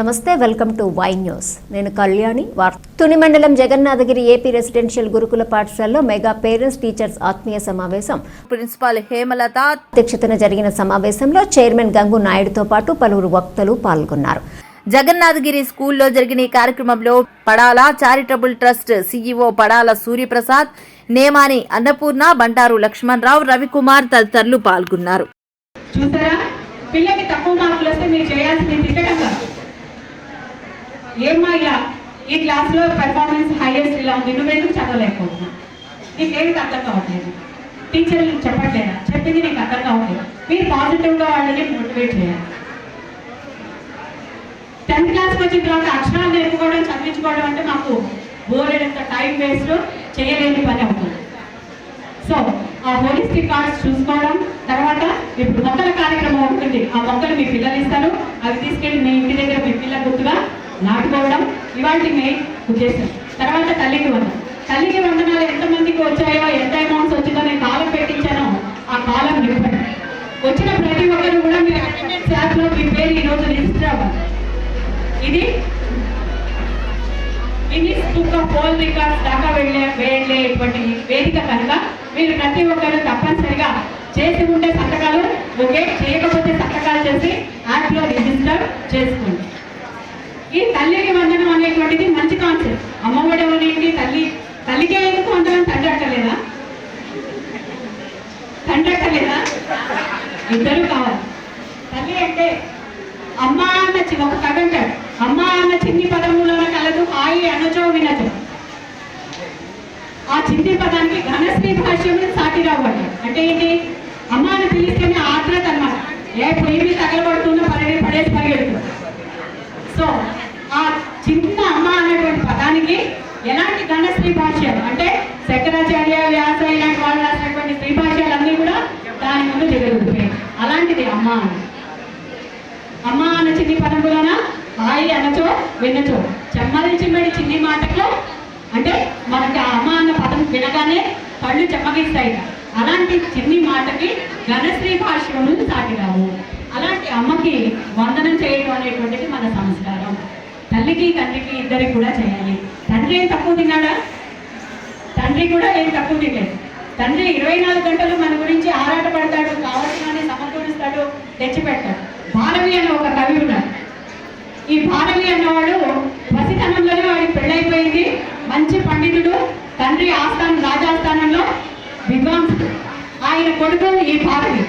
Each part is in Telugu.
నమస్తే వెల్కమ్ టు వై న్యూస్. నేను కళ్యాణి వార్త తుని మండలం జగన్నాథగిరి ఏపీ రెసిడెన్షియల్ గురుకుల పాఠశాలలో మెగా పేరెంట్స్ టీచర్స్ ఆత్మీయ సమావేశం. ప్రిన్సిపాల్ హేమలత అధ్యక్షతన జరిగిన సమావేశంలో చైర్మన్ గంగు నాయుడుతో పాటు పలువురు వక్తలు పాల్గొన్నారు. జగన్నాథగిరి స్కూల్లో జరిగిన ఈ కార్యక్రమంలో Padala charitable trust CEO Padala Suryaprasad Nemani Annapurna Bantaru Lakshmanarao Ravikumar తదితరులు పాల్గొన్నారు. చూసారా? పిల్లకి తక్కువ మార్కులు వస్తే మీరు చేయాల్సింది తిట్టడం కాదు ఏమ్మా ఇలా ఈ క్లాస్లో పెర్ఫార్మెన్స్ హైయెస్ట్ ఇలా ఉంది. నువ్వెందుకు చదవలేకపోతున్నావు నీకేమిటి అర్థం కావట్లేదు. టీచర్లు చెప్పట్లేదా? చెప్పింది నీకు అర్థం కావట్లేదు? మీరు పాజిటివ్గా వాళ్ళని మోటివేట్ చేయాలి. టెన్త్ క్లాస్కి వచ్చిన తర్వాత అక్షరాలు నేర్చుకోవడం చదివించుకోవడం అంటే మాకు బోరెడంత టైం వేస్ట్ చేయలేని పని అవుతుంది. సో ఆ హోలిస్టిక్ కార్డ్స్ చూసుకోవడం తర్వాత ఇప్పుడు మొక్కల కార్యక్రమం ఉంటుంది ఆ మొక్కలు మీ పిల్లలు ఇస్తారు. అవి తీసుకెళ్ళి మీ ఇంటి దగ్గర మీ పిల్లల గుర్తుగా నాటుకోవడం ఇవాటి ఉద్దేశం. తర్వాత తల్లికి వందనం. తల్లికి వందనాలు ఎంతమందికి వచ్చాయో ఎంత అమౌంట్స్ వచ్చిందో నేను కాలం పెట్టించానో ఆ కాలం నింపండి. వచ్చిన ప్రతి ఒక్కరు కూడా మీరు అటెండెన్స్ యాప్లో మీ పేరు ఈ రోజు రిజిస్టర్ అవ్వాలి. ఇది Guinness book of world records దాకా వెళ్ళే వెళ్ళేటువంటి వేదిక కనుక మీరు ప్రతి ఒక్కరు తప్పనిసరిగా చేసి ఉంటే సంతకాలు ఓకే చేయకపోతే సంతకాలు చేసి యాప్లో రిజిస్టర్ చేసుకోండి. ఈ తల్లికి వందనం అనేటువంటిది మంచి కాన్సెప్ట్ అమ్మఒడి ఎవరేంటి తల్లి తల్లికే ఎందుకు వందనం? తండ్రి అట్టలేదా తండ్రి అట్టలేదా ఇద్దరు కావాలి. తల్లి అంటే అమ్మ అన్న చి- ఒక కథ అంటాడు. అమ్మ అన్న చిన్ని పదములో కలదు హాయి అనచో వినచో. ఆ చిన్ని పదానికి ఘనశ్రీ భాష్యములు సాటిరావు అంటాడు అంటే ఏంటి? అమ్మ అని పిలిస్తేనే ఆత్రత అన్నమాట. ఏ పొయ్యి తగలబడుతున్న పడే పడేసి పరిగెడుతుంది. సో చిన్న అమ్మ అనేటువంటి పదానికి ఎలాంటి ఘనశ్రీ భాష్యం? అంటే శంకరాచార్య వ్యాస ఇలాంటి వాళ్ళు రాసినటువంటి శ్రీ భాష్యాలన్నీ కూడా దాని ముందు దిగలుగుతాయి అలాంటిది అమ్మ అని. అమ్మ అన్న చిన్ని పదములోన హాయి అనచో వినచో. చెమ్మది చిమ్మడి చిన్ని మాటలో అంటే మనకి ఆ అమ్మ అన్న పదం వినగానే కళ్ళు చెమ్మగిస్తాయి. అలాంటి చిన్ని మాటకి ఘనశ్రీ భాష్యములు సాటిరావు. అలాంటి అమ్మకి వందనం చేయడం అనేటువంటిది మన సంస్కారం. తల్లికి తండ్రికి ఇద్దరికి కూడా చేయాలి. తండ్రి ఏం తక్కువ తిన్నాడా? తండ్రి కూడా ఏం తక్కువ తినలేదు. తండ్రి ఇరవై నాలుగు గంటలు మన గురించి ఆరాట పడతాడు కావాల్సిన సమకూరుస్తాడు తెచ్చిపెడతాడు. భారవి అనే ఒక కవి ఉన్నాడు. ఈ భారవి అన్నవాడు పసితనంలోనే వాడికి పెళ్ళైపోయింది. మంచి పండితుడు తండ్రి ఆస్థానం రాజాస్థానంలో విద్వాంసుడు. ఆయన కొడుకు ఈ భారవి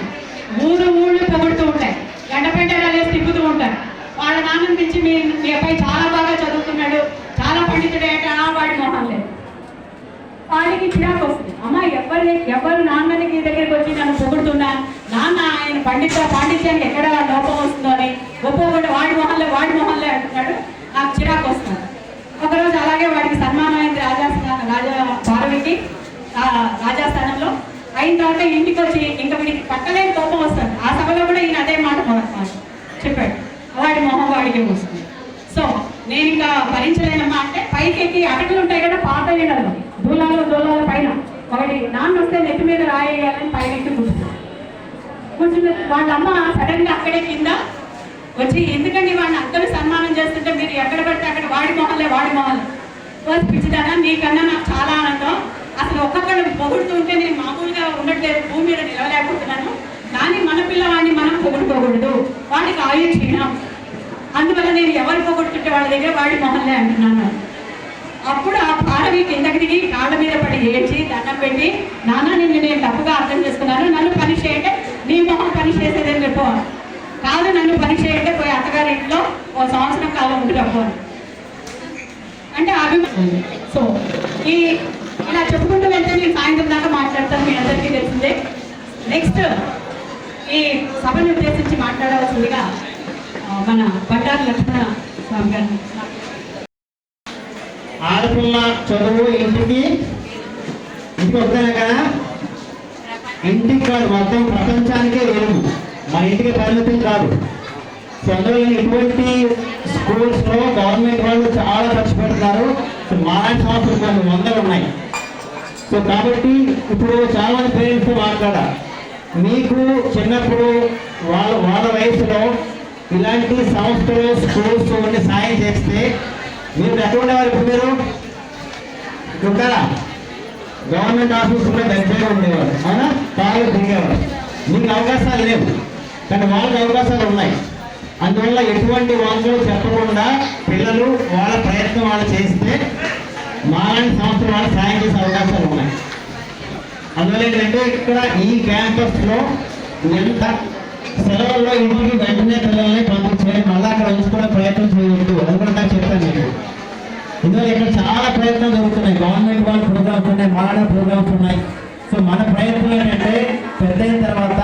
ఊరు ఊళ్ళు పొగుడుతూ ఉంటాయి. గండపెండరాలు వేసి తిప్పుతూ ఉంటారు. వాళ్ళ నాన్న నుంచి మీ మీ అబ్బాయి చాలా బాగా చదువుతున్నాడు చాలా పండితుడే అంటే వాడి మొహం లేదు. వాడికి చిరాకు వస్తుంది. అమ్మ ఎవరు ఎవరు నాన్నని దగ్గరికి వచ్చి నన్ను పొగుడుతున్నా? నాన్న ఆయన పండిత పాండిత్యానికి ఎక్కడ లోపం వస్తుందో అని గొప్పవాడు వాడి మొహంలో వాడి మొహంలో అంటున్నాడు. నాకు చిరాకు వస్తుంది. ఒకరోజు అలాగే వాడికి సన్మానం అయింది రాజాస్థానం రాజా భారవికి రాజాస్థానంలో. అయిన తర్వాత ఇంటికి వచ్చి ఇంకా వీడికి పట్టలేని కోపం వస్తుంది. ఆ సభలో కూడా ఈయన అదే మాట మొదలు చెప్పాడు. వాడి మొహం వాడికి వస్తుంది సో నేను ఇంకా భరించలేనమ్మా అంటే పైకి ఎక్కి అటకలు ఉంటాయి కదా పాత ఇళ్ళలో దూలాలు దూలాల పైన. ఒకటి నాన్న వస్తే నెత్తి మీద రాయేయాలని పైన ఎక్కి కూర్చున్నాను కూర్చున్న వాళ్ళ సడన్గా అక్కడే కింద వచ్చి ఎందుకండి వాడిని అందరూ సన్మానం చేస్తుంటే మీరు ఎక్కడ పడితే అక్కడ వాడి మొహంలే వాడి మొహంలే? రోజు పిచ్చిదానా నీకన్నా నాకు చాలా ఆనందం. అసలు ఒక్కొక్కరు పొగుడుతుంటే నేను మామూలుగా ఉండట్లేదు భూమి మీద నిలవలేకపోతున్నాను. కానీ మన పిల్లవాడిని మనం పొగుడుకోకూడదు వాడికి ఆయు క్షీణం. అందువల్ల నేను ఎవరు పొగొట్టుకుంటే వాళ్ళ దగ్గర వాడి మొహల్లే అంటున్నాను. అప్పుడు ఆ పారవి కిందకి దిగి కాళ్ళ మీద పడి ఏడ్చి దండం పెట్టి నాన్న నిన్ను నేను తప్పుగా అర్థం చేసుకున్నాను. నన్ను పని చేయంటే నీ మొహం పని చేసేదని చెప్పు. కాదు నన్ను పని చేయంటే పోయి అత్తగారి ఇంట్లో ఓ సంవత్సరం కాలం ఉండి అంటే అభిమానం సో ఈ ఇలా చెప్పుకుంటూ వెళ్తే నేను సాయంత్రం దాకా మాట్లాడతాను. మీ అందరికీ తెలిసిందే. నెక్స్ట్ ఈ సభను ఉద్దేశించి మాట్లాడవలసిందిగా మన బండారు లక్ష్మణ స్వామి గారిని. ఆడపిల్ల చదువు ఇంటికి ఇంటికి వద్దాను కదా? ఇంటికి కాదు మొత్తం ప్రపంచానికే వెలుగు మన ఇంటికి పరిమితం కాదు. సో అందులో ఇటువంటి స్కూల్స్లో గవర్నమెంట్ వాళ్ళు చాలా ఖర్చు పెడుతున్నారు. సో మాలాంటి సంస్థలు కొన్ని వందలు ఉన్నాయి. సో కాబట్టి ఇప్పుడు చాలా మంది పేరెంట్స్ మాట్లాడారు. మీకు చిన్నప్పుడు వాళ్ళ వాళ్ళ వయసులో ఇలాంటి సంస్థలు స్కూల్స్ ఉండి సాయం చేస్తే మీరు ఎక్కడ ఉండేవారు ఇప్పుడు మీరు? ఉంటారా గవర్నమెంట్ ఆఫీసులో దగ్గరగా ఉండేవారు. అవునా? పాలు దిగేవారు మీకు అవకాశాలు లేవు. కానీ వాళ్ళకి అవకాశాలు ఉన్నాయి. అందువల్ల ఎటువంటి వాళ్ళు చెప్పకుండా పిల్లలు వాళ్ళ ప్రయత్నం వాళ్ళు చేస్తే మాలాంటి సంస్థలు వాళ్ళు సాయం చేసే అవకాశాలు ఉన్నాయి. అందువల్ల ఏంటంటే ఇక్కడ ఈ క్యాంపస్లో ఎంత సెలవుల్లో ఇంటికి వెంటనే పిల్లల్ని పంపించేది మళ్ళీ అక్కడ ఉంచుకునే ప్రయత్నం చేయవద్దు అది కూడా నాకు చెప్పాను మీకు ఇందువల్ల ఇక్కడ చాలా ప్రయత్నాలు జరుగుతున్నాయి. గవర్నమెంట్ వాళ్ళ ప్రోగ్రామ్స్ ఉన్నాయి మాలాడ ప్రోగ్రామ్స్ ఉన్నాయి. సో మన ప్రయత్నం ఏంటంటే పెద్ద అయిన తర్వాత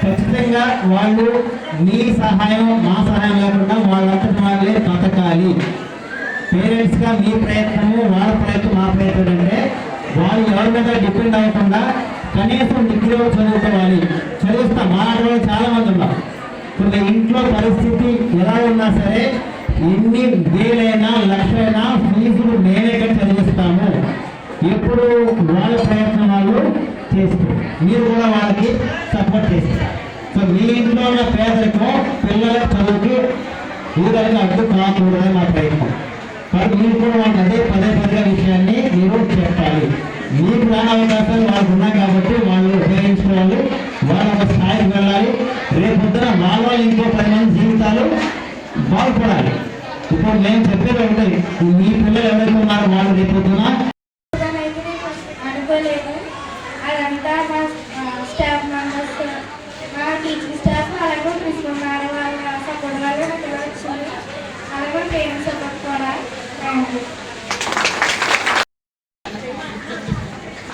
ఖచ్చితంగా వాళ్ళు మీ సహాయం మా సహాయం లేకుండా వాళ్ళంతటి వాళ్ళే బతకాలి. పేరెంట్స్గా మీ ప్రయత్నము వాళ్ళ ప్రయత్నం మా ప్రయత్నం అంటే వాళ్ళు ఎవరి మీద డిపెండ్ అవ్వకుండా కనీసం డిగ్రీలో చదువుకోవాలి. చదివిస్తా. మా ఆడవాళ్ళు చాలా మంది ఉన్నారు. ఇప్పుడు ఇంట్లో పరిస్థితి ఎలా ఉన్నా సరే ఎన్ని వేలైనా లక్షలైనా ఫీజులు మేమే చదివిస్తాము. ఎప్పుడు వాళ్ళ ప్రయత్నం వాళ్ళు మీరు కూడా వాళ్ళకి సపోర్ట్ చేస్తారు. సో మీ ఇంట్లో ఉన్న పేదరికం పిల్లల చదువుకి ఊరికి అడ్డు కాకూడదని మా ప్రయత్నం. కాబట్టి మీరు కూడా వాళ్ళకి అదే పదే పదే విషయాన్ని మీరు చెప్పాలి. మీకు రాని అవకాశాలు వాళ్ళకు ఉన్నాయి కాబట్టి వాళ్ళు ఉపయోగించుకోవాలి. వాళ్ళ ఒక స్థాయికి వెళ్ళాలి. రేపొద్దున పొద్దున వాళ్ళ వాళ్ళు ఇంకో పది మంది జీవితాలు బాగుపడాలి. ఇప్పుడు నేను చెప్పేది ఒకటి మీ పిల్లలు ఎవరైతే ఉన్నారో వాళ్ళు రేపొద్దున అనుకోలేదు. అదంతా మా స్టాఫ్ మెంబర్స్ మా టీచింగ్ స్టాఫ్ అలాగే ప్రిన్సిపల్ మేడం వాళ్ళ సపోర్ట్ వల్ల నాకు ఇలా వచ్చింది అలాగే పేరెంట్స్ సపోర్ట్ కూడా.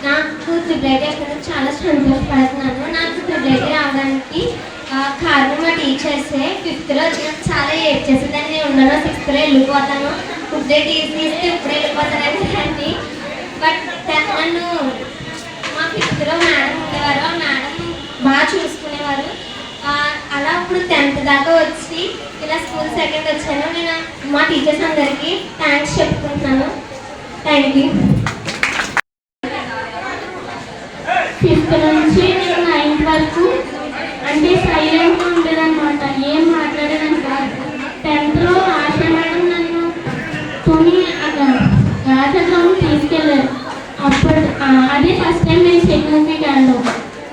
నాకు త్రిబులైటీ ఎక్కడ చాలా సంతోషపడుతున్నాను. నాకు త్రిబులైటీ రావడానికి కారణం మా టీచర్సే. ఫిఫ్త్లో వచ్చినప్పుడు చాలా ఏడ్ చేసేదాన్ని. నేను ఉన్నాను సిక్స్త్లో వెళ్ళిపోతాను. ఇప్పుడే టీసీ ఇస్తే ఇప్పుడే వెళ్ళిపోతానని దాన్ని బట్ నన్ను మా ఫిఫ్త్లో మేడం ఉండేవారు. ఆ మేడం బాగా చూసుకునేవారు. అలా ఇప్పుడు టెన్త్ దాకా వచ్చి ఇలా స్కూల్ సెకండ్ వచ్చాను. నేను మా టీచర్స్ అందరికీ థ్యాంక్స్ చెప్పుకుంటున్నాను. థ్యాంక్ యూ ఫిఫ్త్ నుంచి నేను నైన్త్ వరకు అంటే సైలెంట్గా ఉండేదన్నమాట ఏం మాట్లాడేదాన్ని కాదు టెన్త్లో ఆశ మేడం నన్ను తుని రాజగ్రామం తీసుకెళ్ళారు అప్పుడు ఆ, అదే ఫస్ట్ టైం నేను సెకండ్కి వెళ్ళాను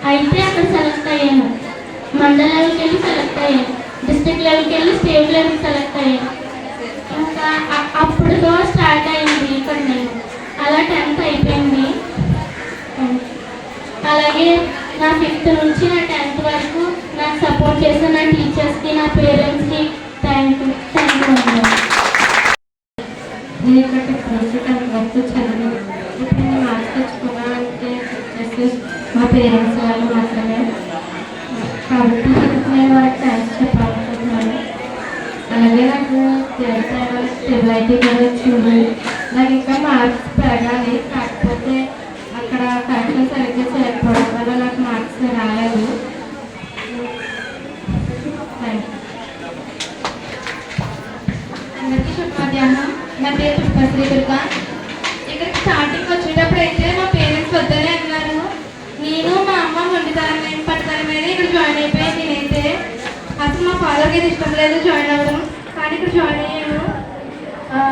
అయితే అక్కడ సెలెక్ట్ అయ్యాను మండల లెవెల్కి వెళ్ళి సెలెక్ట్ అయ్యాను డిస్ట్రిక్ట్ లెవెల్కి వెళ్ళి స్టేట్ లెవెల్కి సెలెక్ట్ అయ్యాను ఇంకా అ- అప్పుడుతో స్టార్ట్ అయింది ఇక్కడ నేను అలా టెన్త్ అయిపోయింది అలాగే నా ఫిఫ్త్ నుంచి నా టెన్త్ వరకు నాకు సపోర్ట్ చేసిన నా టీచర్స్కి నా పేరెంట్స్కి థ్యాంక్ యూ థ్యాంక్ యూ అండి నేను ఇక్కడ ఫిఫ్త్ ఇప్పుడు నేను మార్క్స్ మా పేరెంట్స్ వాళ్ళు మాత్రమే. కాబట్టి నేను వాళ్ళకి థ్యాంక్స్ చెప్పాలనుకుంటున్నాను. అలాగే నాకు స్టెబిలైటీ కూడా వచ్చింది నాకు ఇంకా మార్క్స్ పెరగాలి కాకపోతే అక్కడ కరెక్షన్ సరిగ్గా చేయకపోవడం వల్ల నాకు మార్క్స్ రాలేదు. అందరికీ శుభ మధ్యాహ్నం. నా పేరు పుష్పశ్రీ దుర్గా. ఇక్కడ స్టార్టింగ్ వచ్చేటప్పుడు అయితే మా పేరెంట్స్ వద్దనే అన్నారు. నేను మా అమ్మ వండుతారం ఏం పడతారం మీద ఇక్కడ జాయిన్ అయిపోయాను నేనైతే. అసలు మా ఫాదర్కి అయితే ఇష్టం లేదు జాయిన్ అవ్వడం. కానీ ఇక్కడ జాయిన్ అయ్యాను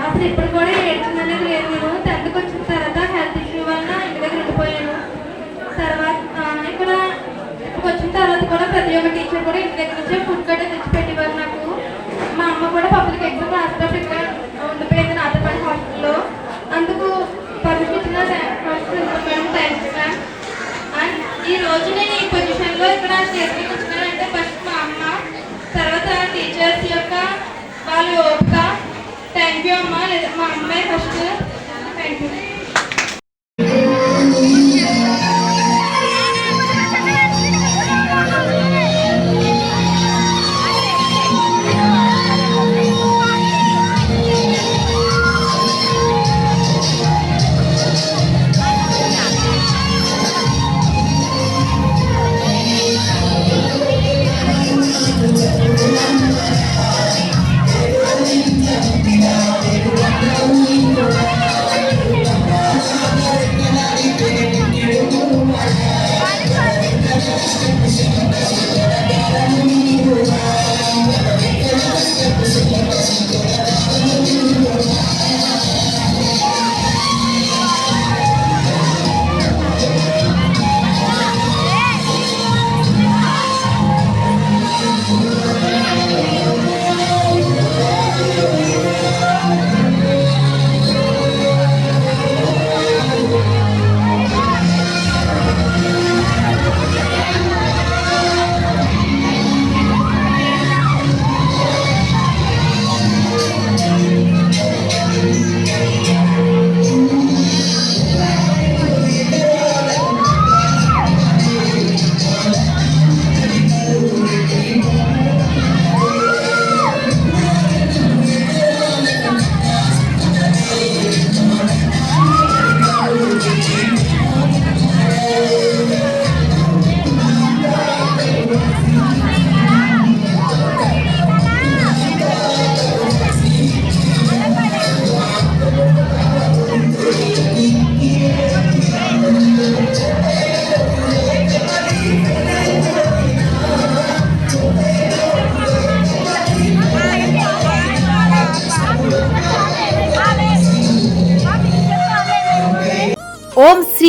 అసలు ఇప్పుడు కూడా ఏడ్చిందనేది లేదు నేను. టెన్త్కి వచ్చిన తర్వాత హెల్త్ ఇష్యూ వల్ల ఇంటి దగ్గర ఉండిపోయాను తర్వాత ఇక్కడ ఇక్కడికి వచ్చిన తర్వాత కూడా ప్రతి ఒక్క టీచర్ కూడా ఇంటి దగ్గర నుంచే ఫుడ్ కట్ట తెచ్చి పెట్టేవారు నాకు. మా అమ్మ కూడా పబ్లిక్ ఎగ్జామ్ రాసేటప్పుడు ఇక్కడ ఉండిపోయింది నాదపల్లి హాస్టల్లో అందుకు పర్మిషన్ ఇచ్చిన మేడం థ్యాంక్స్ మ్యామ్ అండ్ ఈ రోజు నేను ఈ పొజిషన్లో ఇక్కడ స్టేజ్కి వచ్చినానంటే ఫస్ట్ మా అమ్మ తర్వాత టీచర్స్ యొక్క వాళ్ళు ఓపిక. థ్యాంక్ యూ అమ్మ లేదా మా అమ్మాయి ఫస్ట్ థ్యాంక్ యూ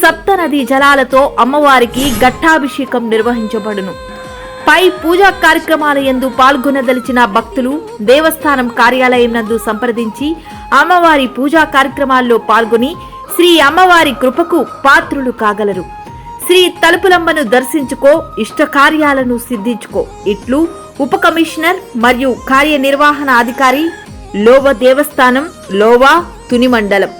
సప్త నది జలాలతో అమ్మవారికి ఘట్టాభిషేకం నిర్వహించబడును. పై పూజా కార్యక్రమాల యందు పాల్గొనదలిచిన భక్తులు దేవస్థానం కార్యాలయం నందు సంప్రదించి అమ్మవారి పూజా కార్యక్రమాల్లో పాల్గొని శ్రీ అమ్మవారి కృపకు పాత్రులు కాగలరు. శ్రీ తలుపులమ్మను దర్శించుకో ఇష్ట కార్యాలను సిద్ధించుకో ఇట్లు ఉప కమిషనర్ మరియు కార్యనిర్వహణ అధికారి లోవ దేవస్థానం లోవా తుని మండలం